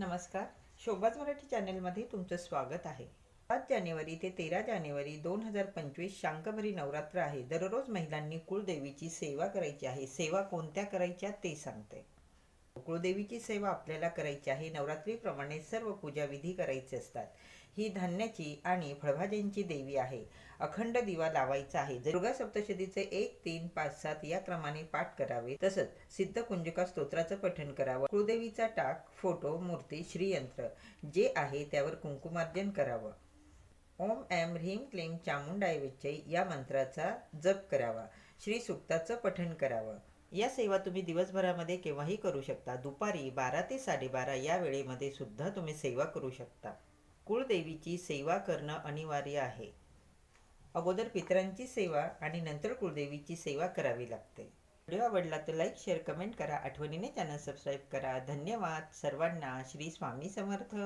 नमस्कार. शोभाज मराठी चॅनलमध्ये तुमचं स्वागत आहे. पाच जानेवारी ते तेरा जानेवारी दोन हजार पंचवीस शांकभरी नवरात्र आहे. दररोज महिलांनी कुळदेवीची सेवा करायची आहे. सेवा कोणत्या करायच्या ते सांगते. कुळदेवीची सेवा आपल्याला करायची आहे. नवरात्रीप्रमाणे सर्व पूजा विधी करायचे असतात. ही धान्याची आणि फळभाज्यांची देवी आहे. अखंड दिवा लावायचा आहे. दुर्गा सप्तशतीचे एक तीन पाच सात या क्रमाने पाठ करावे. तसंच सिद्ध कुंजिका स्तोत्राचं पठण करावं. कुळदेवीचा टाक फोटो मूर्ती श्रीयंत्र जे आहे त्यावर कुंकुमार्जन करावं. ओम ऐम ह्रीं क्लीम चामुंडाय विच्चै या मंत्राचा जप करावा. श्री सुक्ताचं पठण करावं. या सेवा तुम्ही दिवसभरामध्ये केव्हाही करू शकता. दुपारी बारा ते साडेबारा या वेळेमध्ये सुद्धा तुम्ही सेवा करू शकता. कुळदेवीची सेवा करणं अनिवार्य आहे. अगोदर पितरांची सेवा आणि नंतर कुळदेवीची सेवा करावी लागते. व्हिडिओ आवडला तर लाईक शेअर कमेंट करा. आठवणीने चॅनल सबस्क्राईब करा. धन्यवाद. सर्वांना श्री स्वामी समर्थ.